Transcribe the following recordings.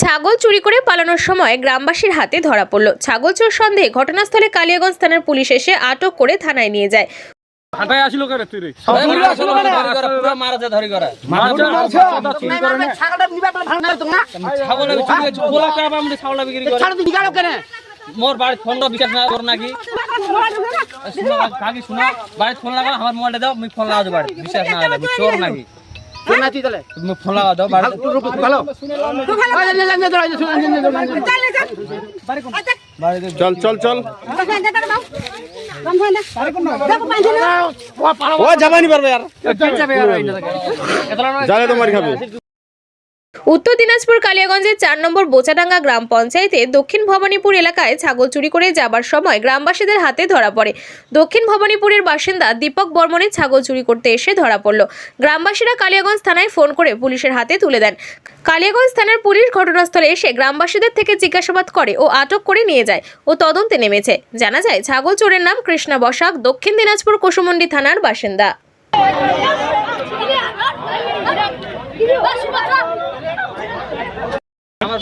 ছাগল চুরি করে পালানোর সময় গ্রামবাসীর হাতে ধরা পড়ল। ছাগল চোর সন্দেহে ঘটনাস্থলে কালিয়াগঞ্জ থানার পুলিশ এসে আটক করে থানায় নিয়ে যায়। আসিল করা। তুই মোর ফোন না কর নাকি? কাকি শুনো ফোন আমার মোবাইলটা দাও আমি ফোন বিশ্বাস না চোর নাকি? তুই না তাহলে? ফোন লাগাও দাও ভালো। ভালো চল চল। চল ও যাবানি পারবে আর। জালে তোমার খাবে। উত্তর দিনাজপুর কালিয়াগঞ্জের চার নম্বর বোচাডাঙ্গা গ্রাম পঞ্চায়েতে দক্ষিণ ভবানীপুর এলাকায় ছাগল চুরি করে যাবার সময় গ্রামবাসীদের হাতে ধরা পড়ে। দক্ষিণ ভবানীপুরের বাসিন্দা দীপক বর্মনের ছাগল চুরি করতে এসে ধরা পড়ল। গ্রামবাসীরা কালিয়াগঞ্জ থানায় ফোন করে পুলিশের হাতে তুলে দেন। কালিয়াগঞ্জ থানার পুলিশ ঘটনাস্থলে এসে গ্রামবাসীদের থেকে জিজ্ঞাসাবাদ করে ও আটক করে নিয়ে যায় ও তদন্তে নেমেছে। জানা যায়, ছাগল চোরের নাম কৃষ্ণা বসাক, দক্ষিণ দিনাজপুর কুসুমন্ডি থানার বাসিন্দা।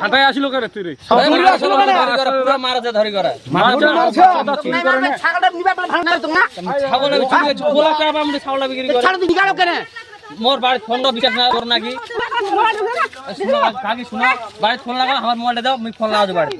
হাঁটাই আসিল কেন তুই রে? পুরো মারাতে ধরি করা। ছাগলটা নিবা বলে ভালো না তো না। ছাগল আমি চুরি পোলা কাপ আমি ছাগল বিক্রি করে? ছাগল তুই নিগালো কেন মোর বাড়িতে ফোন বিশ্বাস না কর নাকি? শুনো কাকি শুনো বাড়িতে ফোন লাগাও আমার মোবাইলটা দাও আমি ফোন লাগাও বাড়ি